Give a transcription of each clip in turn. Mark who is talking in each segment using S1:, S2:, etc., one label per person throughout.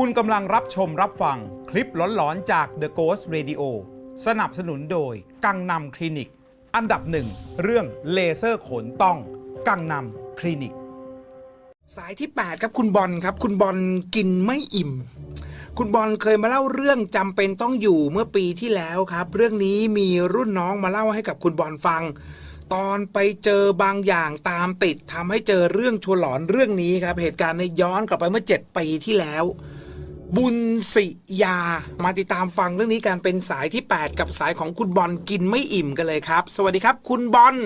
S1: คุณกำลังรับชมรับฟังคลิปหลอนๆจาก The Ghost Radio สนับสนุนโดย กังนำคลินิก อันดับหนึ่งเรื่องเลเซอร์ขนต้อง กังนำคลินิก
S2: สายที่ 8 ครับคุณบอลครับ คุณบอลกินไม่อิ่ม คุณบอลเคยมาเล่าเรื่องจำเป็นต้องอยู่เมื่อปีที่แล้วครับ เรื่องนี้มีรุ่นน้องมาเล่าให้กับคุณบอลฟัง ตอนไปเจอบางอย่างตามติดทำให้เจอเรื่องชวนหลอนเรื่องนี้ครับ เหตุการณ์ในย้อนกลับไปเมื่อ 7 ปีที่แล้ว บุญสิยา มาติดตามฟังเรื่องนี้กันเป็นสายที่ 8 กับสายของคุณบอลกินไม่อิ่มกันเลยครับ สวัสดีครับ คุณบอล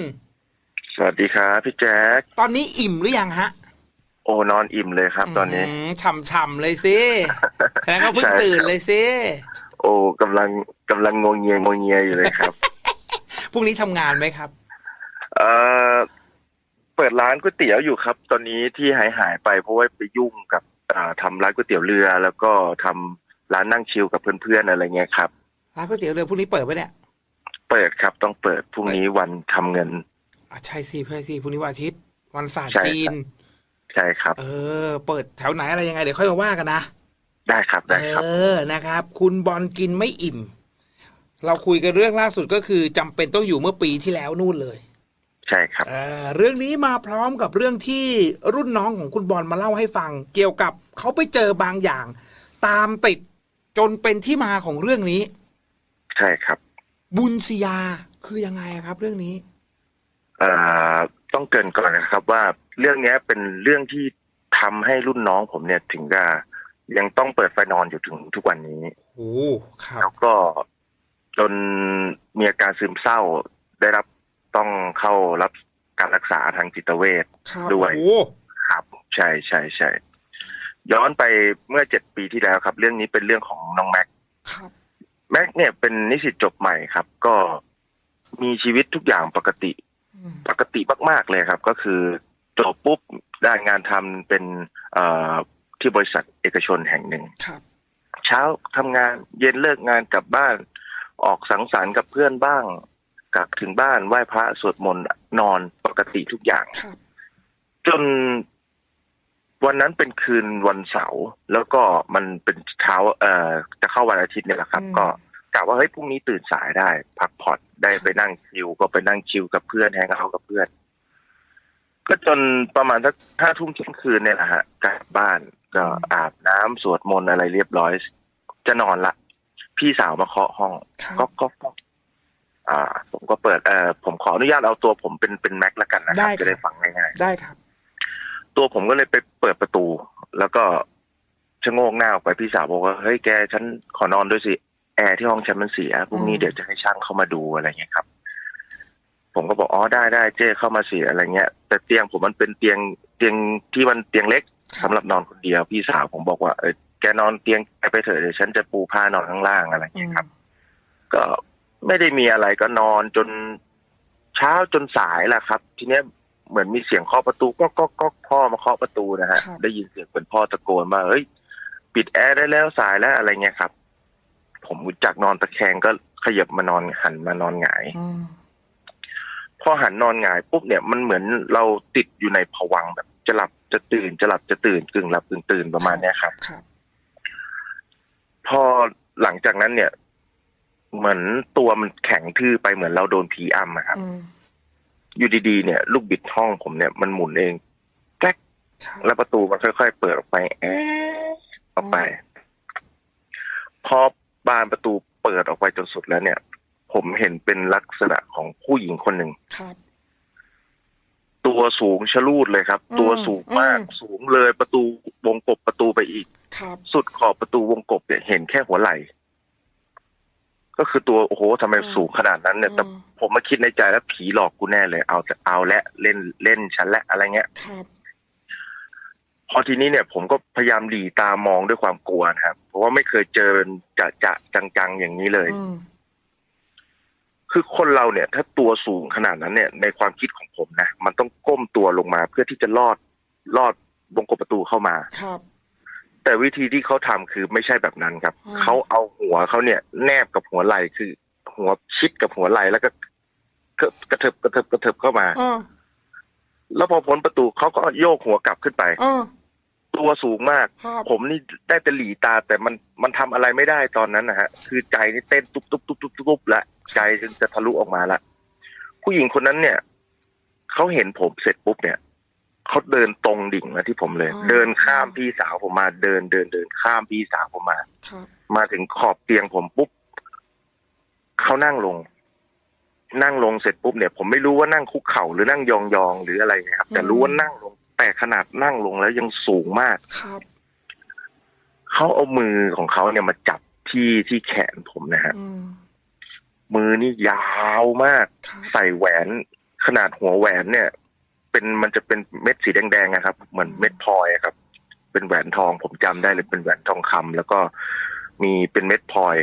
S3: สวัสดีครับพี่แจ๊ค
S2: ตอนนี้อิ่มหรือยังฮะ
S3: โอ้นอนอิ่มเลยครับ ตอนนี้
S2: มฉ่ำๆเลยสิแสดงว่าเพิ่ง
S3: ใช่ครับ
S2: ตื่นเลยสิ
S3: โอ้กำลังกำลังงวงเงียงวงเงียอยู่เลยครับ
S2: พรุ่งนี้ทำงานไหมครับ
S3: เอ่อเปิดร้านก๋วยเตี๋ยวอยู่ครับ ตอนนี้ที่หายหายไปเพราะว่าไปยุ่งกับ อ่าทำร้านก๋วยเตี๋ยวเรือ แล้วก็ทำร้านนั่งชิลกับเพื่อนๆอะไรเงี้ยครับ
S2: ร้านก๋วยเตี๋ยวเรือพรุ่งนี้เปิดปะเนี่ย
S3: เปิดครับต้องเปิดพรุ่งนี้วันทำเงิน
S2: อะใช่สิเพื่อนสิพรุ่งนี้วันอาทิตย์ วันศาสตร์
S3: ใช่ครับ
S2: จีน
S3: ใช่ครับ
S2: เออ เปิดแถวไหนอะไรยังไงเดี๋ยวค่อยมาว่ากันนะ
S3: ได้ครับได้ครับ
S2: เออนะครับ คุณบอลกินไม่อิ่ม เราคุยกันเรื่องล่าสุดก็คือจำเป็นต้องอยู่เมื่อปีที่แล้วนู่นเลย
S3: ใช่ครับ
S2: เออเรื่องนี้มาพร้อมกับเรื่องที่รุ่นน้องของคุณบอลมาเล่าให้ฟัง เกี่ยวกับเขาไปเจอบางอย่าง ตามติดจนเป็นที่มาของเรื่องนี้
S3: ใช่ครับ
S2: บุญสยาคือยังไงอะครับ เรื่องนี้
S3: เอ่อต้องเกรินก่อนนะครับว่าเรื่องเนี้ยเป็นเรื่องที่ทำให้รุ่นน้องผมเนี่ยถึงจะยังต้องเปิดไฟนอนอยู่ถึงทุกวันนี้
S2: โอ้ครั
S3: แล้
S2: บ
S3: วก็จนมีอาการซึมเศร้าได้รับ ต้องเข้ารับการรักษาทางจิตเวช
S2: ครับ
S3: ด้วย
S2: โอ้
S3: ครับ ใช่ใช่ใช่ย้อนไปเมื่อเจ็ดปีที่แล้วครับ เรื่องนี้เป็นเรื่องของน้องแม็ก
S2: ครับ
S3: แม็กเนี่ยเป็นนิสิตจบใหม่ครับ ก็มีชีวิตทุกอย่างปกติ
S2: อืม
S3: ปกติมากๆเลยครับ ก็คือจบปุ๊บได้งานทำเป็นเอ่อที่บริษัทเอกชนแห่งหนึ่ง
S2: ครับ
S3: เช้าทำงานเย็นเลิกงานกลับบ้าน ออกสังสรรค์กับเพื่อนบ้าง กลับถึงบ้านไหว้พระสวดมนต์นอนปกติทุกอย่าง
S2: ครับ
S3: จนวันนั้นเป็นคืนวันเสาร์แล้วก็มันเป็นเช้า เอ่อ จะเข้าวันอาทิตย์เนี่ยแหละครับ ก็กะว่าเฮ้ยพรุ่งนี้ตื่นสายได้ พักผ่อนได้ไปนั่งชิลก็ไปนั่งชิลกับเพื่อนแฮงเอาท์กับเพื่อน ก็จนประมาณสักห้าทุ่มเที่ยงคืนเนี่ยแหละฮะกลับบ้านก็อาบน้ำสวดมนต์อะไรเรียบร้อย จะนอนละ พี่สาวมาเคาะห้อง
S2: ครับ
S3: ก็ก็ก็ อ่า ผมก็เปิดเอ่อผมขออนุญาตเอาตัวผมเป็นเป็นแม็กแล้วกันนะครับจะได้ฟังง่ายๆ
S2: ได้ครับ
S3: ตัวผมก็เลยไปเปิดประตู แล้วก็ชะโงกหน้าออกไปพี่สาวบอกว่าเฮ้ยแกฉันขอนอนด้วยสิแอร์ที่ห้องฉันมันเสียพรุ่งนี้
S2: อืม
S3: เดี๋ยวจะให้ช่างเข้ามาดูอะไรเงี้ยครับ ผมก็บอกอ๋อได้ได้เจ้เข้ามาเสียอะไรเงี้ย แต่เตียงผมมันเป็นเตียงเตียงที่มันเตียงเล็กสำหรับนอนคนเดียวพี่สาวผมบอกว่าเออแกนอนเตียงแกไปเถอะเดี๋ยวฉันจะปูผ้านอนข้างล่างอะไร
S2: อื
S3: เงี้ย
S2: ม
S3: ครับ ก็ ไม่ได้มีอะไรก็นอนจนเช้าจนสายแหละครับ ทีเนี้ยเหมือนมีเสียงเคาะประตูก็ก็ก็พ่อมาเคาะประตูนะฮะ
S2: ครับ
S3: ได้ยินเสียงเป็นพ่อตะโกนมาเฮ้ย ปิดแอร์ได้แล้วสายแล้วอะไรเงี้ยครับ ผมจากนอนตะแคงก็ขยับมานอนหันมานอนหงาย
S2: อืม
S3: พอหันนอนหงายปุ๊บเนี่ยมันเหมือนเราติดอยู่ในผวังค์แบบ จะหลับจะตื่นจะหลับจะตื่นกึ่งหลับกึ่งตื่นประมาณเนี้ยครับ
S2: ครับ
S3: พอหลังจากนั้นเนี่ย เหมือนตัวมันแข็งทื่อไปเหมือนเราโดนผีอำอะครับ
S2: อืม
S3: อยู่ดีๆเนี่ย ลูกบิดห้องผมเนี่ยมันหมุนเองแก๊ก
S2: ครับ
S3: แล้วประตูมันค่อยๆเปิดออกไปแอะออกไป พอบานประตูเปิดออกไปจนสุดแล้วเนี่ย ผมเห็นเป็นลักษณะของผู้หญิงคนหนึ่ง
S2: ครับ
S3: ตัวสูงชะลูดเลยครับ
S2: อืม
S3: ตัวสูงมาก
S2: อืม
S3: สูงเลยประตูวงกบประตูไปอีก
S2: ครับ
S3: สุดขอบประตูวงกบเนี่ยเห็นแค่หัวไหล่ ก็คือตัวโอ้โหทำไมสูงขนาดนั้นเนี่ยแต่
S2: อืม
S3: ผมมาคิดในใจแล้วผีหลอกกูแน่เลย เอาจะเอาและเล่นเล่นฉันและอะไรเงี้ย
S2: ครับ
S3: พอทีนี้เนี่ยผมก็พยายามหลีตามองด้วยความกลัวนะครับ เพราะว่าไม่เคยเจอจะจะจังๆอย่างนี้เลย
S2: อืม
S3: คือคนเราเนี่ย ถ้าตัวสูงขนาดนั้นเนี่ย ในความคิดของผมนะมันต้องก้มตัวลงมาเพื่อที่จะลอดลอดวงกบประตูเข้ามา
S2: ครับ
S3: แต่วิธีที่เขาทำคือไม่ใช่แบบนั้นครับ
S2: อืม
S3: เขาเอาหัวเขาเนี่ยแนบกับหัวไหล่คือ หัวชิดกับหัวไหล่แล้วก็กระเถิบกระเถิบกระเถิบเข้ามา
S2: อ๋อ
S3: แล้วพอพ้นประตูเขาก็โยกหัวกลับขึ้นไป
S2: อ๋อ
S3: ตัวตัวสูงมาก
S2: ครับ
S3: ผมนี่ได้แต่หลีตา แต่มันมันทำอะไรไม่ได้ตอนนั้นนะฮะ คือใจนี่เต้นตุ๊บตุ๊บตุ๊บตุ๊บตุ๊บละใจจนจะทะลุออกมาละผู้หญิงคนนั้นเนี่ยเขาเห็นผมเสร็จปุ๊บเนี่ย เขาเดินตรงดิ่งมาที่ผมเลย เดินข้ามพี่สาวผมมา เดินเดินเดินข้ามพี่สาวผมมา
S2: ครับ
S3: มาถึงขอบเตียงผมปุ๊บเขานั่งลง นั่งลงเสร็จปุ๊บเนี่ย ผมไม่รู้ว่านั่งคุกเข่าหรือนั่งยองๆหรืออะไรนะครับ แต่รู้ว่านั่งลง แต่ขนาดนั่งลงแล้วยังสูงมาก
S2: ครับ
S3: เขาเอามือของเขาเนี่ยมาจับที่ที่แขนผมนะฮะ
S2: อืม
S3: มือนี่ยาวมาก
S2: ครับ
S3: ใส่แหวนขนาดหัวแหวนเนี่ย เป็นมันจะเป็นเม็ดสีแดงๆนะครับ เหมือนเม็ดพลอยอะครับ เป็นแหวนทองผมจำได้เลยเป็นแหวนทองคำแล้วก็มีเป็นเม็ดพลอย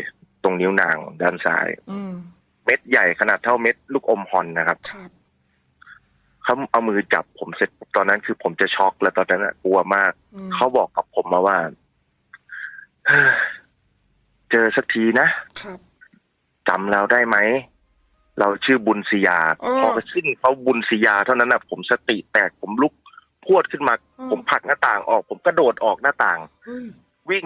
S3: ตรงนิ้วนางด้านซ้าย
S2: อืม
S3: เม็ดใหญ่ขนาดเท่าเม็ดลูกอมฮอนนะครับ
S2: ครับ
S3: เขาเอามือจับผมเสร็จปุ๊บตอนนั้นคือผมจะช็อกแล้วตอนนั้นอะกลัวมาก
S2: อืม
S3: เขาบอกกับผมมาว่าเฮ้ยเจอสักทีนะ
S2: ครับ
S3: จำเราได้ไหม เราชื่อบุญศยา
S2: อ้อ
S3: พอขึ้นเขาบุญศยาเท่านั้นนะผมสติแตกผมลุกพรวดขึ้นมา
S2: อ้อ
S3: ผมผลักหน้าต่างออก ผมกระโดดออกหน้าต่าง
S2: เฮ้ย
S3: วิ่ง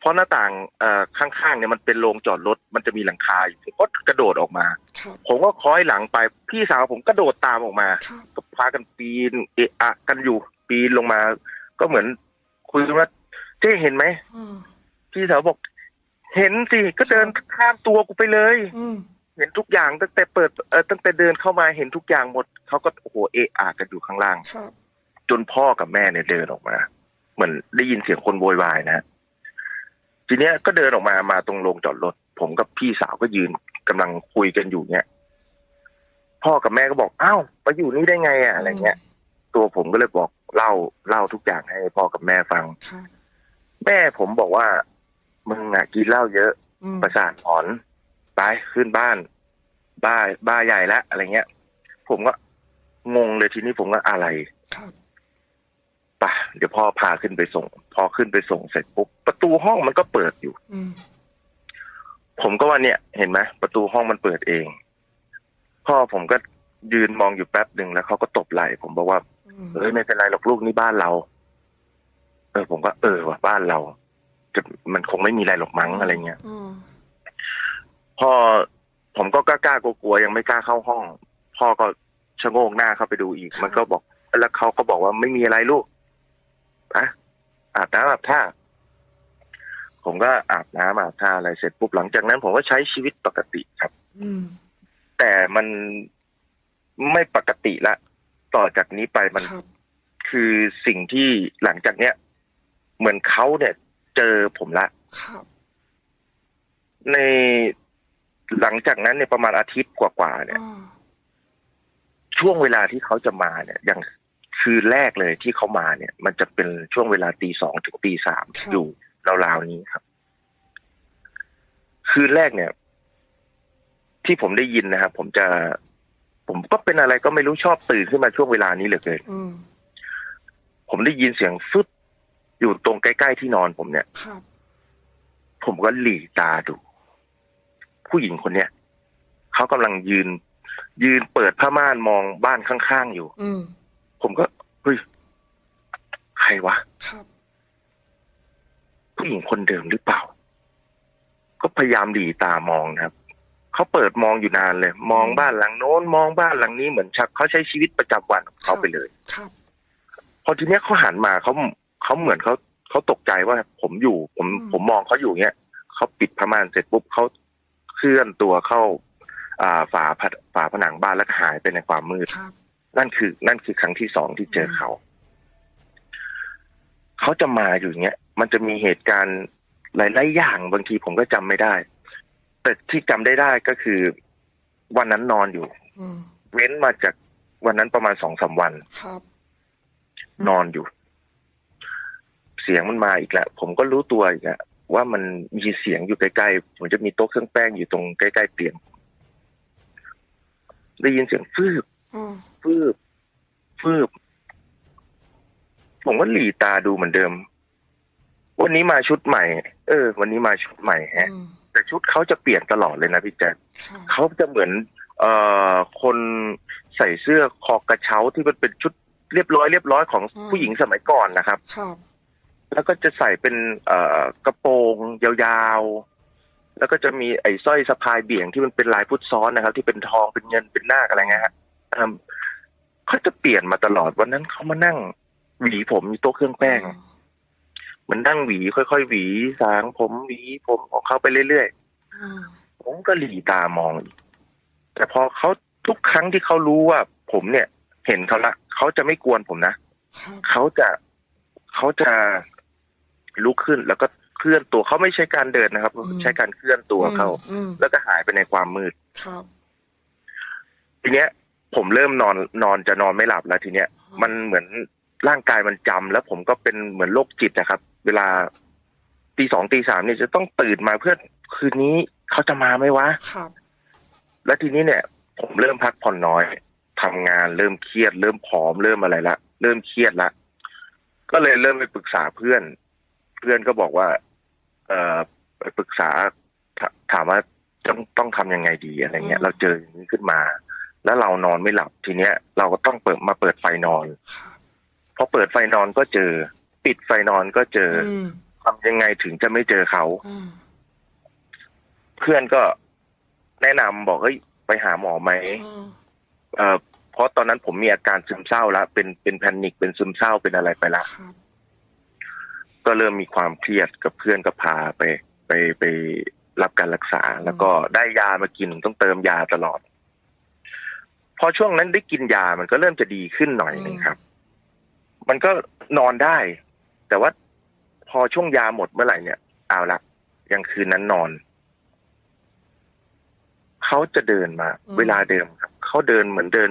S3: เพราะหน้าต่างเอ่อข้างๆเนี่ยมันเป็นโรงจอดรถมันจะมีหลังคาอยู่ผมก็กระโดดออกมา
S2: ครับ
S3: ผมก็คล้อยหลังไปพี่สาวผมกระโดดตามออกมา
S2: ครับ
S3: ก็พากันปีนเอะอะกันอยู่ปีนลงมา ก็เหมือน คุยกันว่าเจ๊เห็นไหม
S2: อืม
S3: พี่สาวบอก เห็นสิก็เดินข้ามตัวกูไปเลย
S2: อืม
S3: เห็นทุกอย่างตั้งแต่เปิดเออตั้งแต่เดินเข้ามาเห็นทุกอย่างหมดเขาก็โอ้โหเอะอะกันอยู่ข้างล่าง
S2: ครับ
S3: จนพ่อกับแม่เนี่ยเดินออกมา เหมือนได้ยินเสียงคนโวยวายนะทีเนี้ยก็เดินออกมามาตรงโรงจอดรถ ผมกับพี่สาวก็ยืนกำลังคุยกันอยู่เนี่ยพ่อกับแม่ก็บอกอ้าวไปอยู่นี่ได้ไงอะอะไรเงี้ย ตัวผมก็เลยบอกเล่าเล่าทุกอย่างให้พ่อกับแม่ฟัง
S2: ครับ
S3: แม่ผมบอกว่ามึงอะกินเหล้าเยอะ
S2: อืม
S3: ประสาทหอน ไปขึ้นบ้าน บ้าบ้าใหญ่แล้วอะไรเงี้ย ผมก็งงเลยทีนี้ผมก็อะไร
S2: ครับ
S3: ป่ะเดี๋ยวพ่อพาขึ้นไปส่ง พอขึ้นไปส่งเสร็จปุ๊บประตูห้องมันก็เปิดอยู่
S2: อืม
S3: ผมก็ว่าเนี่ย เห็นไหมประตูห้องมันเปิดเอง พ่อผมก็ยืนมองอยู่แป๊บหนึ่งแล้วเขาก็ตบไหล่ผมบอกว่า
S2: อืม
S3: เอ้ยไม่เป็นไรหรอกลูกนี่บ้านเรา เออ ผมก็เออว่ะบ้านเราจะมันคงไม่มีอะไรหรอกมั้งอะไรเงี้ย
S2: อืม
S3: พ่อผมก็กล้ากล้ากลัวๆยังไม่กล้าเข้าห้อง พ่อก็ชะโงกหน้าเข้าไปดูอีก มันก็บอก แล้วเขาก็บอกว่าไม่มีอะไรลูกอะอาบน้ำอาบท่าผมก็อาบน้ำอาบท่าอะไรเสร็จปุ๊บหลังจากนั้น ผมก็ใช้ชีวิตปกติครับ
S2: อืม
S3: แต่มันไม่ปกติละ ต่อจากนี้ไปมัน
S2: ครับ
S3: คือสิ่งที่หลังจากเนี้ย เหมือนเขาเนี่ย เจอผมละ
S2: ครับ
S3: ใน หลังจากนั้นเนี่ยประมาณอาทิตย์กว่าๆเนี่ย
S2: อ่า
S3: ช่วงเวลาที่เขาจะมาเนี่ย อย่างคืนแรกเลยที่เขามาเนี่ย มันจะเป็นช่วงเวลาตีสองถึงตีสามอยู่ราวๆนี้ครับ คืนแรกเนี่ย ที่ผมได้ยินนะครับผมจะ ผมก็เป็นอะไรก็ไม่รู้ชอบตื่นขึ้นมาช่วงเวลานี้เหลือเกิน
S2: อืม
S3: ผมได้ยินเสียงฟึบอยู่ตรงใกล้ๆที่นอนผมเนี่ย
S2: ครับ
S3: ผมก็หลีตาดู ผู้หญิงคนเนี้ยเขากำลังยืน ยืนเปิดผ้าม่านมองบ้านข้างๆอยู่
S2: อืม
S3: ผมก็เฮ้ยใครวะ
S2: ครับ
S3: ผู้หญิงคนเดิมหรือเปล่า ก็พยายามหลีตามองนะครับเขาเปิดมองอยู่นานเลย มองบ้านหลังโน้น มองบ้านหลังนี้เหมือนชักเขาใช้ชีวิตประจำวันของเขาไปเลย
S2: ครับ
S3: พอทีเนี้ยเขาหันมาเขาเขาเหมือนเขาเขาตกใจว่าผมอยู่ ผม
S2: อืม
S3: ผมมองเขาอยู่เนี้ยเขาปิดผ้าม่านเสร็จปุ๊บเขา เคลื่อนตัวเข้าอ่าฝาผนฝาผนังบ้านแล้วก็หายไปในความมืด
S2: ครับ
S3: นั่นคือ นั่นคือครั้งที่สองที่เจอเขา เขาจะมาอยู่อย่างเงี้ย มันจะมีเหตุการณ์หลายๆอย่างบางทีผมก็จำไม่ได้ แต่ที่จำได้ได้ก็คือ วันนั้นนอนอยู่
S2: อืม
S3: เว้นมาจากวันนั้นประมาณสองสามวัน
S2: ครับ
S3: นอนอยู่ เสียงมันมาอีกแล้วผมก็รู้ตัวอีกแล้ว ว่ามันมีเสียงอยู่ใกล้ๆผมจะมีโต๊ะเครื่องแป้งอยู่ตรงใกล้ๆเตียง ได้ยินเสียงฟืบ
S2: อืม
S3: ฟืบฟืบ ผมก็หลีตาดูเหมือนเดิม วันนี้มาชุดใหม่ เออ วันนี้มาชุดใหม่แฮะ
S2: อืม
S3: แต่ชุดเขาจะเปลี่ยนตลอดเลยนะพี่แจ๊ค
S2: ครับ
S3: เขาจะเหมือน เอ่อคนใส่เสื้อคอกระเช้าที่มันเป็นชุดเรียบร้อยเรียบร้อยของผู้หญิงสมัยก่อนนะครับ
S2: ครับ
S3: แล้วก็จะใส่เป็นเอ่อกระโปรงยาวๆ แล้วก็จะมีไอ้สร้อยสะพายเบี่ยงที่มันเป็นลายพุทธซ้อนนะครับ ที่เป็นทองเป็นเงินเป็นนาคอะไรเงี้ยฮะเขาจะเปลี่ยนมาตลอดวันนั้นเขามานั่งหวีผมมีโต๊ะเครื่องแป้งเหมือนนั่งหวีค่อยๆหวีสางผมหวีผมของเขาไปเรื่อยๆ
S2: อ
S3: ผมก็หลีตามองแต่พอเขาทุกครั้งที่เขารู้ว่า ผมเนี่ย เห็นเขาละเขาจะไม่กวนผมนะเขาจะเขาจะ ลุกขึ้นแล้วก็เคลื่อนตัวเขาไม่ใช่การเดินนะครับใช้การเคลื่อนตัวเขา
S2: อืม
S3: แล้วก็หายไปในความมืด
S2: ครับ
S3: ทีเนี้ย ผมเริ่มนอนนอนจะนอนไม่หลับแล้วทีเนี้ย มันเหมือนร่างกายมันจำแล้วผมก็เป็นเหมือนโรคจิตนะครับ เวลาตีสองตีสามเนี่ยจะต้องตื่นมาเพื่อคืนนี้เขาจะมาไหมวะ
S2: ครับ
S3: แล้วทีนี้เนี่ย ผมเริ่มพักผ่อนน้อยทำงานเริ่มเครียด เริ่มผอมเริ่มอะไรละเริ่มเครียดละก็เลยเริ่มไปปรึกษาเพื่อน เพื่อนก็บอกว่า เออไปปรึกษาถถามว่าต้องต้องทำยังไงดีอะไรเงี้ย
S2: อืม
S3: เราเจออย่างนี้ขึ้นมา แล้วเรานอนไม่หลับทีเนี้ย เราก็ต้องเปิดมาเปิดไฟนอน
S2: ครับ
S3: พอเปิดไฟนอนก็เจอ ปิดไฟนอนก็เจออ
S2: อืม
S3: ทำยังไงถึงจะไม่เจอเขา
S2: อืม
S3: เพื่อนก็แนะนำบอกเฮ้ยไปหาหมอไหม
S2: อืม
S3: เอ่อเพราะตอนนั้นผมมีอาการซึมเศร้าแล้วเป็นเป็นแพนิคเป็นซึมเศร้าเป็นอะไรไปแล้ว
S2: ครับ
S3: ก็เริ่มมีความเครียดกับเพื่อนก็พาไปไปไปรับการรักษา แล้วก็ได้ยามากินต้องเติมยาตลอด พอช่วงนั้นได้กินยามันก็เริ่มจะดีขึ้นหน่อยหนึ่งครับ มันก็นอนได้ แต่ว่าพอช่วงยาหมดเมื่อไหร่เนี่ยเอาละยังคืนนั้นนอนเขาจะเดินมา
S2: อืม
S3: เวลาเดิมครับเขาเดินเหมือนเดิน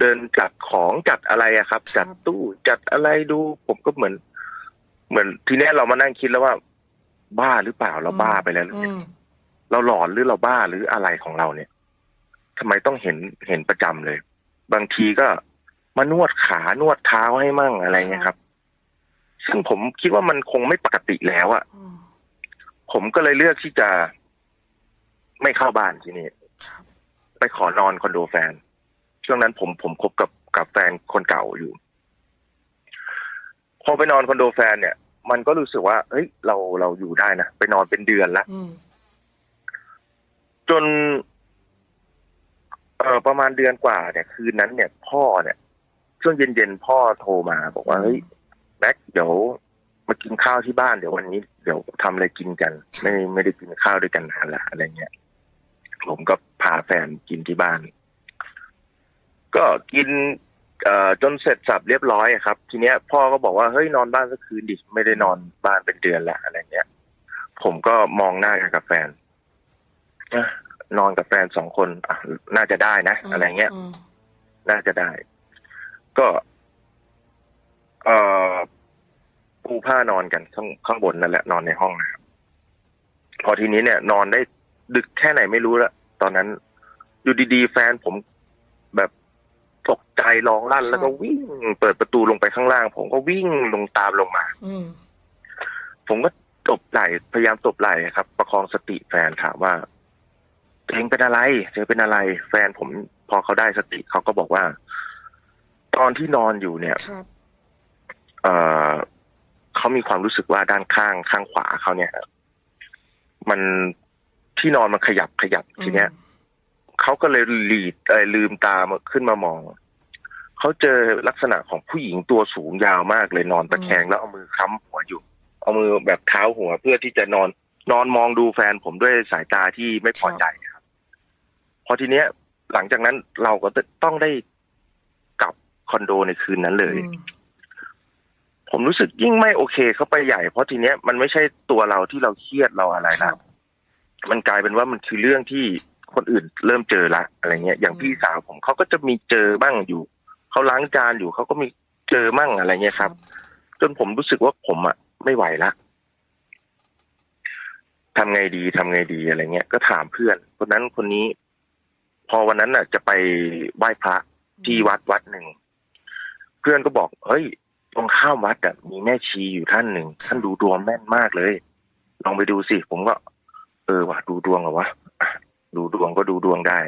S3: เดินจัดของจัดอะไรอะครับ
S2: ครับ
S3: จัดตู้จัดอะไรดู ผมก็เหมือน เหมือนทีเนี้ยเรามานั่งคิดแล้วว่า บ้าหรือเปล่าเราบ้าไปแล้วหรือ
S2: อื
S3: เนี่ย
S2: ม
S3: เราหลอนหรือเราบ้าหรืออะไรของเราเนี่ยทำไมต้องเห็นเห็นประจำเลย บางทีก็มานวดขานวดเท้าให้มั่งอะไรเงี้ยครับ ซึ่งผมคิดว่ามันคงไม่ปกติแล้วอะ
S2: อืม
S3: ผมก็เลยเลือกที่จะ ไม่เข้าบ้านที่นี่
S2: ครับ
S3: ไปขอนอนคอนโดแฟน ช่วงนั้นผมผมคบกับกับแฟนคนเก่าอยู่ พอไปนอนคอนโดแฟนเนี่ย มันก็รู้สึกว่า เฮ้ย เราเราอยู่ได้นะ ไปนอนเป็นเดือนละ
S2: อืม
S3: จน เอ่อประมาณเดือนกว่า เนี่ย คืนนั้นเนี่ย พ่อเนี่ยช่วงเย็นๆพ่อโทรมาบอกว่าเฮ้ยแม็กเดี๋ยวมากินข้าวที่บ้านเดี๋ยววันนี้เดี๋ยวทำอะไรกินกัน ไม่ไม่ได้กินข้าวด้วยกันนานละอะไรเงี้ยผมก็พาแฟนกินที่บ้าน ก็กินเอ่อ จนเสร็จสับเรียบร้อยอะครับ ทีเนี้ยพ่อก็บอกว่าเฮ้ยนอนบ้านสักคืนดิไม่ได้นอนบ้านเป็นเดือนละอะไรเงี้ย ผมก็มองหน้ากันกับแฟนเอ้อนอนกับแฟนสองคนอะน่าจะได้นะอะไรเงี้ย
S2: ม
S3: น่าจะได้ ก็ เอ่อปูผ้านอนกันข้างข้างบนนั่นแหละนอนในห้องนะครับพอทีนี้เนี่ย นอนได้ดึกแค่ไหนไม่รู้ละตอนนั้น อยู่ดีๆ แฟนผมแบบ ตกใจร้องลั่น แล้วก็วิ่งเปิดประตูลงไปข้างล่าง ผมก็วิ่งลงตามลงมา
S2: อืม
S3: ผมก็ตบไหล่พยายามตบไหล่ครับ ประคองสติแฟนถามว่าตัวเองเป็นอะไรเธอเป็นอะไร แฟนผมพอเขาได้สติเขาก็บอกว่า ตอนที่นอนอยู่เนี่ย
S2: ครับ
S3: เออเขามีความรู้สึกว่าด้านข้างข้างขวาเขาเนี่ย มันที่นอนมันขยับขยับทีเนี้ย เขาก็เลยหลีดเอ่อลืมตามาขึ้นมามอง เขาเจอลักษณะของผู้หญิงตัวสูงยาวมากเลยนอนตะแคงแล้วเอามือค้ำหัวอยู่ เอามือแบบเท้าหัวเพื่อที่จะนอนนอนมองดูแฟนผมด้วยสายตาที่ไม่พอใจครับ พอทีเนี้ย หลังจากนั้นเราก็ต้องได้กลับคอนโดในคืนนั้นเลย
S2: อืม
S3: ผมรู้สึกยิ่งไม่โอเคเข้าไปใหญ่ เพราะทีเนี้ยมันไม่ใช่ตัวเราที่เราเครียดเราอะไร
S2: ครั
S3: นะ
S2: บ
S3: มันกลายเป็นว่ามันคือเรื่องที่ คนอื่นเริ่มเจอละอะไรเงี้ยอย่าง
S2: อืม
S3: พี่สาวผมเขาก็จะมีเจอบ้างอยู่เขาล้างจานอยู่เขาก็มีเจอมั่งอะไรเงี้ยครับ จนผมรู้สึกว่าผมอะไม่ไหวละทำไงดีทำไงดีอะไรเงี้ยก็ถามเพื่อนคนนั้นคนนี้ พอวันนั้นน่ะ จะไปไหว้พระที่วัดวัดหนึ่ง เพื่อนก็บอกเฮ้ยตรงข้ามวัดอะมีแม่ชีอยู่ท่านหนึ่งท่านดูดวงแม่นมากเลย ลองไปดูสิผมก็ เออว่ะดูดวงเหรอวะอะ ดูดวงก็ดูดวงได้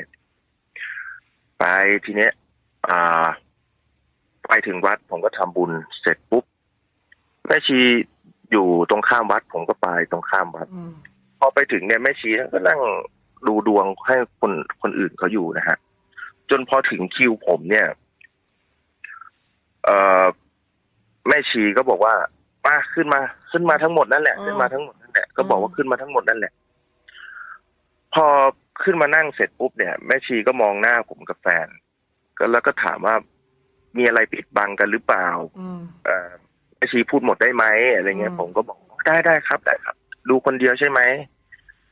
S3: ไปทีเนี้ยอ่า ไปถึงวัดผมก็ทำบุญเสร็จปุ๊บแม่ชีอยู่ตรงข้ามวัด ผมก็ไปตรงข้ามวัด
S2: อืม
S3: พอไปถึงเนี่ยแม่ชีก็นั่งดูดวงให้คนคนอื่นเขาอยู่นะฮะ จนพอถึงคิวผมเนี่ย เอ่อแม่ชีก็บอกว่ามาขึ้นมาขึ้นมาทั้งหมดนั่นแหละขึ้นมาทั้งหมดนั่นแหละก็บอกว่าขึ้นมาทั้งหมดนั่นแหละ พอ ขึ้นมานั่งเสร็จปุ๊บเนี่ย แม่ชีก็มองหน้าผมกับแฟน ก็แล้วก็ถามว่ามีอะไรปิดบังกันหรือเปล่า
S2: อืม
S3: เอ่อแม่ชีพูดหมดได้ไหมอะไรเงี้ย
S2: อืม
S3: ผมก็บอกได้ได้ครับได้ครับ ดูคนเดียวใช่ไหม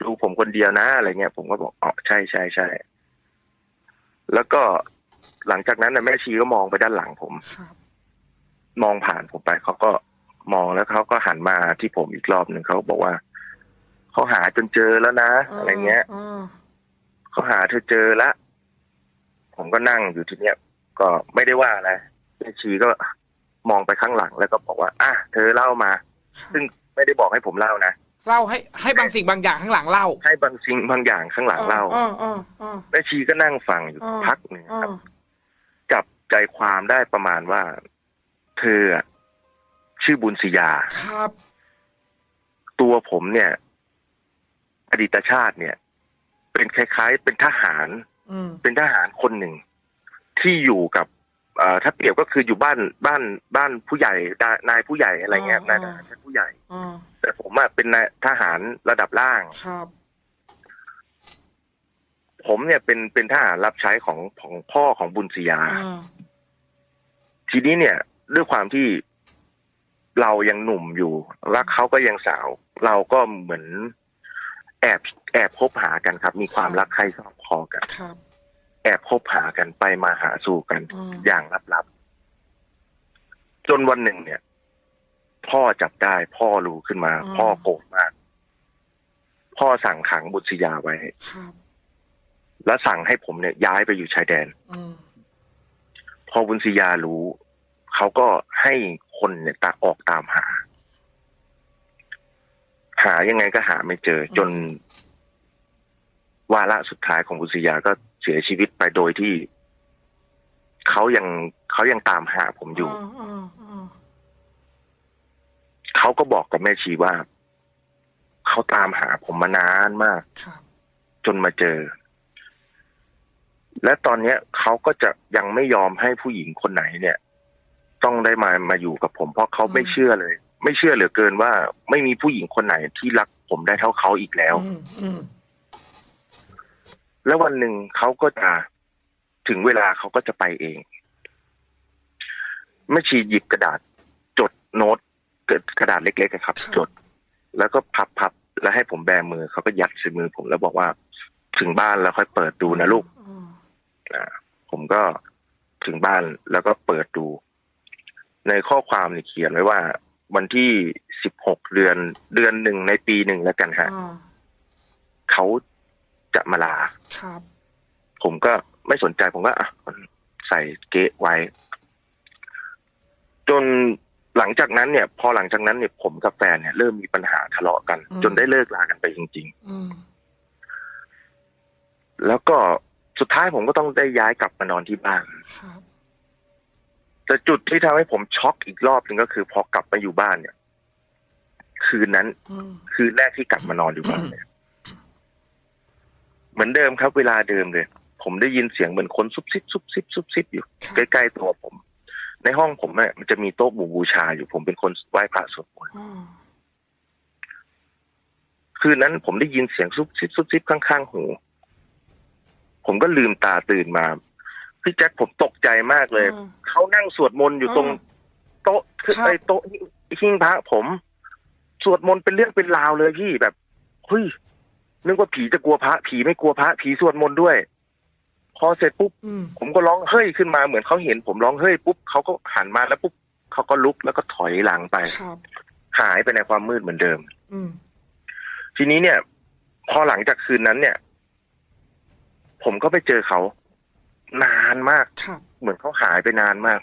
S3: ดูผมคนเดียวนะอะไรเงี้ยผมก็บอกอ๋อใช่ใช่ใช่แล้วก็หลังจากนั้นนะแม่ชีก็มองไปด้านหลังผม
S2: ครับ
S3: มองผ่านผมไปเขาก็มองแล้วเขาก็หันมาที่ผมอีกรอบหนึ่งเขาบอกว่าเขาหาจนเจอแล้วนะ อะไรเงี้ย
S2: อ่า
S3: เขาหาเธอเจอละผมก็นั่งอยู่ที่เนี้ย ก็ไม่ได้ว่าอะไรแม่ชีก็มองไปข้างหลังแล้วก็บอกว่าอะเธอเล่ามา ซึ่งไม่ได้บอกให้ผมเล่านะ
S2: เล่าให้ให้บางสิ่งบางอย่างข้างหลังเล่า
S3: ให้บางสิ่งบางอย่างข้างหลังเล่า
S2: อ่าอ่าอ่า
S3: แม่ชีก็นั่งฟังอยู่
S2: อ่า
S3: พักหนึ่ง
S2: อ่า
S3: ครับ จับใจความได้ประมาณว่า เธออะชื่อบุญศรียา
S2: ครับ
S3: ตัวผมเนี่ย อดีตชาติเนี่ย เป็นคล้ายๆ เป็นทหาร
S2: อืม
S3: เป็นทหารคนหนึ่ง ที่อยู่กับเอ่อถ้าเปรียบก็คืออยู่บ้านบ้านบ้านผู้ใหญ่นายนายผู้ใหญ่อะไรเงี้ยนายทหารชั้นผู้ใหญ่
S2: อ่า
S3: แต่ผมอะเป็นนายทหารระดับล่าง
S2: ครับ
S3: ผมเนี่ยเป็นเป็นทหารรับใช้ของของพ่อของบุญศรียา
S2: อ่า
S3: ทีนี้เนี่ย ด้วยความที่เรายังหนุ่มอยู่แล้วเขาก็ยังสาว เราก็เหมือนแอบ แอบคบหากันครับ มีความรักใคร่ชอบพอกัน
S2: ครับ
S3: แอบคบหากันไปมาหาสู่กัน
S2: อืม
S3: อย่างลับๆ จนวันหนึ่งเนี่ย พ่อจับได้ พ่อรู้ขึ้นมาพ่อโกรธมาก พ่อสั่งขังบุตรยาไว้
S2: ครับ
S3: แล้วสั่งให้ผมเนี่ยย้ายไปอยู่ชายแดน
S2: อืม
S3: พอบุญศรียารู้ เขาก็ให้คนเนี่ยตาออกตามหา หายังไงก็หาไม่เจอ จน วาระสุดท้ายของบุญศรียาก็เสียชีวิตไปโดยที่เขายังเขายังตามหาผมอยู่
S2: อ่าอ่าอ่า
S3: เขาก็บอกกับแม่ชีว่าเขาตามหาผมมานานมาก
S2: ครับ
S3: จนมาเจอ และตอนเนี้ยเขาก็จะยังไม่ยอมให้ผู้หญิงคนไหนเนี่ย ต้องได้มามาอยู่กับผม เพราะเขาไม่เชื่อเลย ไม่เชื่อเหลือเกินว่า ไม่มีผู้หญิงคนไหนที่รักผมได้เท่าเขาอีกแล้ว
S2: อืมอืม
S3: แล้ววันหนึ่งเขาก็จะถึงเวลาเขาก็จะไปเองแม่ชีหยิบกระดาษจดโน้ตกระดาษเล็กๆอะครับ จด แล้วก็พับพับแล้วให้ผมแบมือเขาก็ยัดใส่มือผมแล้วบอกว่า ถึงบ้านแล้วค่อยเปิดดูนะลูก
S2: อ่า
S3: อ่าผมก็ถึงบ้านแล้วก็เปิดดู ในข้อความเนี่ยเขียนไว้ว่า วันที่สิบหกเดือนเดือนหนึ่งในปีหนึ่งแล้วกันฮะ
S2: อ่า
S3: เขา จะมาลา
S2: ครับ
S3: ผมก็ไม่สนใจผมก็อะใส่เกะไว้ จนหลังจากนั้นเนี่ย พอหลังจากนั้นเนี่ยผมกับแฟนเนี่ยเริ่มมีปัญหาทะเลาะกัน จนได้เลิกลากันไปจริง
S2: อืม
S3: ๆแล้วก็สุดท้ายผมก็ต้องได้ย้ายกลับมานอนที่บ้าน
S2: ครับ
S3: แต่จุดที่ทำให้ผมช็อกอีกรอบหนึ่งก็คือ พอกลับมาอยู่บ้านเนี่ย คืนนั้น
S2: อืม
S3: คืนแรกที่กลับมานอนอยู่บ้านเนี่ย เหมือนเดิมครับ เวลาเดิมเลย ผมได้ยินเสียงเหมือนคนซุบซิบซุบซิบซุบซิบอยู่
S2: ครับ
S3: ใกล้ๆตัวผม ในห้องผมเนี่ยมันจะมีโต๊ะหมู่บูชาอยู่ ผมเป็นคนไหว้พระสวดมนต์
S2: อ่า
S3: คืนนั้นผมได้ยินเสียงซุบซิบซุบซิบข้างๆหู ผมก็ลืมตาตื่นมาพี่แจ็คผมตกใจมากเลย
S2: อ่า
S3: เขานั่งสวดมนต์อยู่ตรง
S2: อ่า
S3: โต๊ะคือ
S2: ครับ
S3: ไอ้โต๊ะหิ้งพระผม สวดมนต์เป็นเรื่องเป็นราวเลยพี่แบบเฮ้ย นึกว่าผีจะกลัวพระผีไม่กลัวพระผีสวดมนต์ด้วย พอเสร็จปุ๊บ
S2: อืม
S3: ผมก็ร้องเฮ้ยขึ้นมาเหมือนเขาเห็น ผมร้องเฮ้ยปุ๊บเขาก็หันมาแล้วปุ๊บเขาก็ลุกแล้วก็ถอยหลังไป
S2: ครับ
S3: หายไปในความมืดเหมือนเดิม
S2: อืม
S3: ทีนี้เนี่ย พอหลังจากคืนนั้นเนี่ย ผมก็ไปเจอเขา นานมาก
S2: ครับ
S3: เหมือนเขาหายไปนานมาก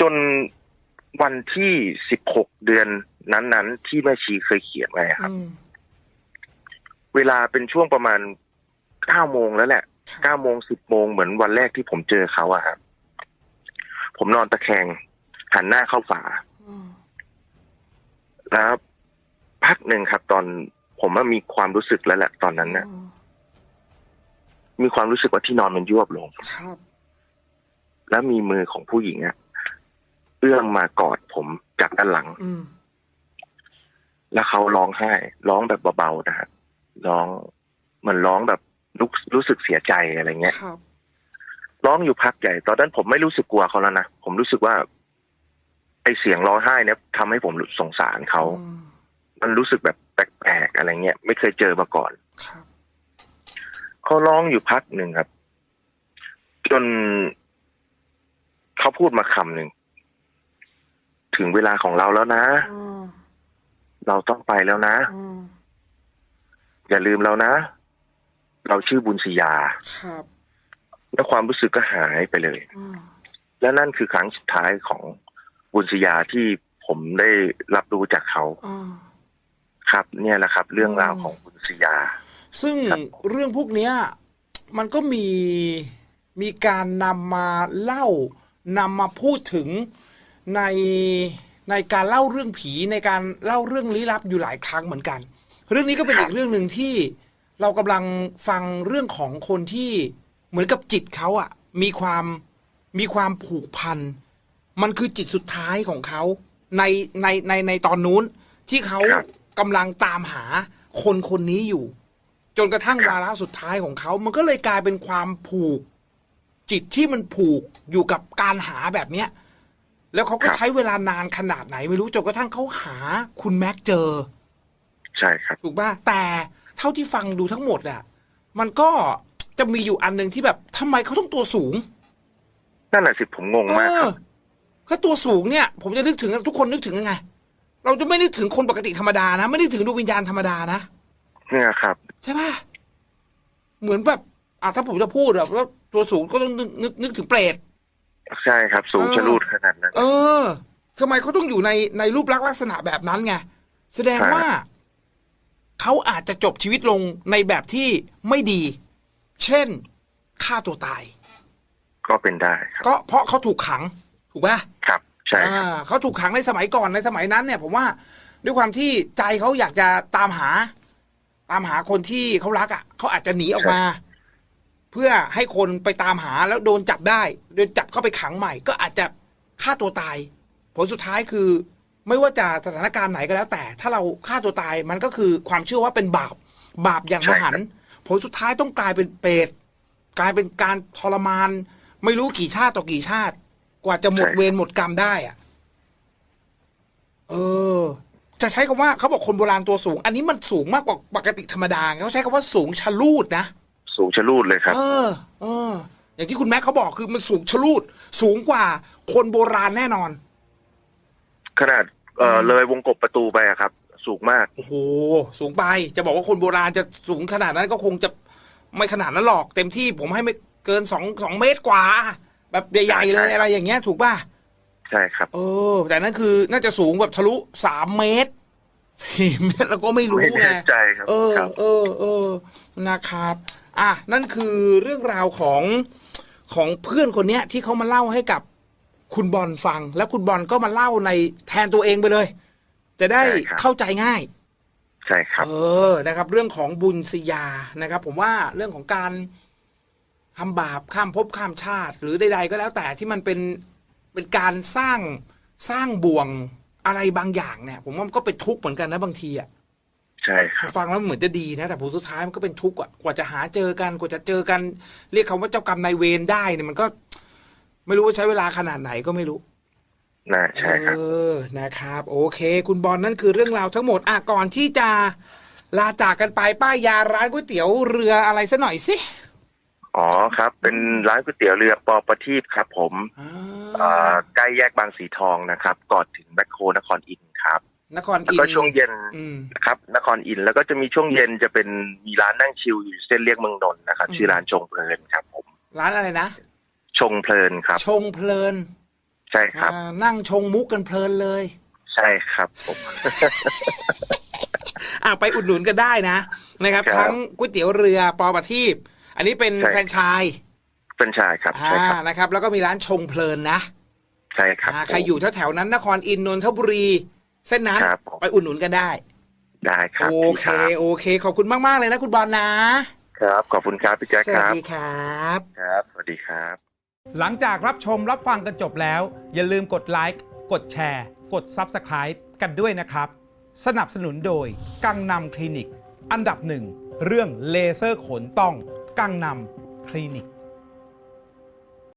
S3: จนวันที่สิบหกเดือนนั้นๆ ที่แม่ชีเคยเขียนไว้ครับ
S2: อืม
S3: เวลาเป็นช่วงประมาณเก้าโมงแล้วแหละ
S2: ครับ
S3: เก้าโมงสิบโมงเหมือนวันแรกที่ผมเจอเขาอะครับผมนอนตะแคงหันหน้าเข้าฝา
S2: อืม
S3: แล้วพักหนึ่งครับ ตอนผมว่ามีความรู้สึกแล้วแหละตอนนั้นนะมีความรู้สึกว่าที่นอนมันยวบลง
S2: ครับ
S3: แล้วมีมือของผู้หญิงอะเอื้อมมากอดผมจากด้านหลัง
S2: อืม
S3: แล้วเขาร้องไห้ ร้องแบบเบาๆนะฮะ ร้องเหมือนร้องแบบรู้รู้สึกเสียใจอะไรเงี้ย
S2: ครับ
S3: ร้องอยู่พักใหญ่ ตอนนั้นผมไม่รู้สึกกลัวเขาแล้วนะผมรู้สึกว่าไอเสียงร้องไห้เนี่ยทำให้ผมสงสารเขา
S2: อืม
S3: มันรู้สึกแบบแปลกๆอะไรเงี้ยไม่เคยเจอมาก่อน
S2: ครับ
S3: เขาร้องอยู่พักหนึ่งครับ จนเขาพูดมาคำหนึ่งถึงเวลาของเราแล้วนะ
S2: อืม
S3: เราต้องไปแล้วนะ
S2: อืม
S3: อย่าลืมเรานะ เราชื่อบุญศรียา
S2: ครับ
S3: แล้วความรู้สึกก็หายไปเลย
S2: อืม
S3: และนั่นคือครั้งสุดท้ายของบุญศรียาที่ผมได้รับรู้จากเขา
S2: อ่า
S3: ครับ เนี่ยแหละครับ เรื่องราว
S2: อืม
S3: ของบุญศรียา
S2: ซึ่ง
S3: ครับ
S2: เรื่องพวกเนี้ย มันก็มีมีการนำมาเล่านำมาพูดถึงในในการเล่าเรื่องผีในการเล่าเรื่องลี้ลับอยู่หลายครั้งเหมือนกัน เรื่องนี้ก็เป็นอีกเรื่องหนึ่งที่เรากำลังฟังเรื่องของคนที่เหมือนกับจิตเขาอะมีความมีความผูกพัน มันคือจิตสุดท้ายของเขาในในในในตอนนู้นที่เขา
S3: ครับ
S2: กำลังตามหาคนคนนี้อยู่ จนกระทั่ง
S3: ครับ
S2: วาระสุดท้ายของเขา มันก็เลยกลายเป็นความผูก จิตที่มันผูกอยู่กับการหาแบบเนี้ยแล้วเขาก็ใช้เวลานานขนาดไหนไม่รู้จนกระทั่งเขาหาคุณแม็กเจอ
S3: ใช่ครับ
S2: ถูกป่ะแต่เท่าที่ฟังดูทั้งหมดอะมันก็จะมีอยู่อันหนึ่งที่แบบทำไมเขาต้องตัวสูง
S3: นั่นแหละสิผมงง
S2: เอ
S3: มากค
S2: อ
S3: รับ
S2: ถ้าตัวสูงเนี่ย ผมจะนึกถึงทุกคนนึกถึงยังไง เราจะไม่นึกถึงคนปกติธรรมดานะ ไม่นึกถึงดวงวิญญาณธรรมดานะ
S3: เนี่ยครับ
S2: ใช่ป่ะเหมือนแบบอะถ้าผมจะพูดแบบว่าตัวสูงก็ต้องนึกนึกนึกถึงเปรต
S3: ใช่ครับ สูง
S2: เออ
S3: ชะลูดขนาดนั้น
S2: เออทำไมเขาต้องอยู่ในในรูปลักษณ์ลักษณะแบบนั้นไง แสดง
S3: ครับ
S2: ว่า เขาอาจจะจบชีวิตลงในแบบที่ไม่ดี เช่นฆ่าตัวตาย
S3: ก็เป็นได้ครับ
S2: ก็เพราะเขาถูกขังถูกป่ะ
S3: ครับ ใช่ครับ
S2: อ่าเขาถูกขังในสมัยก่อนในสมัยนั้นเนี่ย ผมว่าด้วยความที่ใจเขาอยากจะตามหา ตามหาคนที่เขารักอะเขาอาจจะหนีออกมา เพื่อให้คนไปตามหาแล้วโดนจับได้ โดนจับเข้าไปขังใหม่ ก็อาจจะฆ่าตัวตาย ผลสุดท้ายคือ ไม่ว่าจะสถานการณ์ไหนก็แล้วแต่ ถ้าเราฆ่าตัวตายมันก็คือความเชื่อว่าเป็นบาป บาปอย่างมหันต์ผลสุดท้ายต้องกลายเป็นเปรตกลายเป็นการทรมาน ไม่รู้กี่ชาติต่อกี่ชาติ กว่าจะหมด
S3: ใช่
S2: เวรหมดกรรมได้อะเออ จะใช้คำว่าเขาบอกคนโบราณตัวสูง อันนี้มันสูงมากกว่าปกติธรรมดาเขาใช้คำว่าสูงชะลูดนะ
S3: สูงชะลูดเลยครับ
S2: เออ เออ อย่างที่คุณแม็กเขาบอกคือมันสูงชะลูด สูงกว่าคนโบราณแน่นอน
S3: ขนาดเอ่อเลยวงกบประตูไปอะครับ สูงมาก
S2: โอ้โหสูงไปจะบอกว่าคนโบราณจะสูงขนาดนั้นก็คงจะไม่ขนาดนั้นหรอก เต็มที่ผมให้ไม่เกินสองสองเมตรกว่า แบบใหญ่ๆเลย
S3: ใช่
S2: อะไรอย่างเงี้ย ถูกป่ะ
S3: ใช่ครับ
S2: เออ แต่นั่นคือน่าจะสูงแบบทะลุสามเมตรสี่เมตรแล้วก็ไม่รู้
S3: ไม่
S2: ไง
S3: แน่ใจครับ
S2: เออ
S3: ครับ
S2: เออเออนะครับ อะนั่นคือเรื่องราวของของเพื่อนคนเนี้ยที่เขามาเล่าให้กับ คุณบอลฟัง แล้วคุณบอลก็มาเล่าในแทนตัวเองไปเลย จะได้
S3: ใช่ครับ
S2: เข้าใจง่าย
S3: ใช่ครับ
S2: เออ นะครับ เรื่องของบุญสยา นะครับ ผมว่าเรื่องของการทำบาปข้ามภพข้ามชาติ หรือใดๆก็แล้วแต่ที่มันเป็น เป็นการสร้าง สร้างบ่วงอะไรบางอย่างเนี่ย ผมว่ามันก็เป็นทุกข์เหมือนกันนะบางทีอะ
S3: ใช่ครับ
S2: ฟังแล้วเหมือนจะดีนะ แต่ผลสุดท้ายมันก็เป็นทุกข์อะกว่าจะหาเจอกัน กว่าจะเจอกัน เรียกคำว่าเจ้ากรรมนายเวรได้เนี่ยมันก็ ไม่รู้ว่าใช้เวลาขนาดไหนก็ไม่รู้
S3: น่าใช่ครับ
S2: เออนะครับ โอเค คุณบอลนั่นคือเรื่องราวทั้งหมดอะก่อนที่จะลาจากกันไปป้ายยาร้านก๋วยเตี๋ยวเรืออะไรซะหน่อยสิ
S3: อ๋อครับ เป็นร้านก๋วยเตี๋ยวเรือปอประทีปครับ ผม
S2: อ่า
S3: เอ่อใกล้แยกบางสีทองนะครับ ก่อนถึงแมคโครนครอินทร์ครับ
S2: นคร
S3: แล้ว
S2: อิน
S3: ก็
S2: ทร์
S3: ช่วงเย็น
S2: อืม
S3: นะครับ นครอินทร์แล้วก็จะมีช่วงเย็นจะเป็นมีร้านนั่งชิลอยู่เส้นเรียกเมืองนนท์นะครับ
S2: อืม
S3: ชื่อร้านชงเพลินครับ ผม
S2: ร้านอะไรนะ
S3: ชงเพลินครับ
S2: ชงเพลิน
S3: ใช่ครับ
S2: อ่านั่งชงมุกกันเพลินเลย
S3: ใช่ครับผม
S2: อะไปอุดหนุนกันได้นะนะครับ
S3: ครับ
S2: ทั้งก๋วยเตี๋ยวเรือปอประทีปอันนี้เป็น
S3: ใช่
S2: แฟรนไชส์
S3: เป็นชายครับ
S2: อ่า
S3: ใช่ครับ
S2: นะครับ แล้วก็มีร้านชงเพลินนะ
S3: ใช่ครับ
S2: อ่าใครอยู่แถวๆนั้นนครอินทร์นนทบุรี
S4: เส้นนั้น
S3: ครับผม
S4: ไปอุดหนุนกันได้
S3: ได้ครับ
S4: โอ
S3: พี่
S4: เค
S3: ครับ
S4: โอเค ขอบคุณมาก ๆ เลยนะคุณบอลนะ
S3: ครับ ขอบคุณครับพี่แจ๊ค
S4: ส
S3: ค
S4: วัส
S3: รับ
S4: ดีครับ
S3: ครับ สวัสดีครับ
S2: หลังจากรับชมรับฟังกันจบแล้ว อย่าลืมกดไลค์กดแชร์ กด Subscribe กันด้วยนะครับ สนับสนุนโดย กังนำคลินิก อันดับหนึ่งเรื่องเลเซอร์ขนต้อง กังนำคลินิก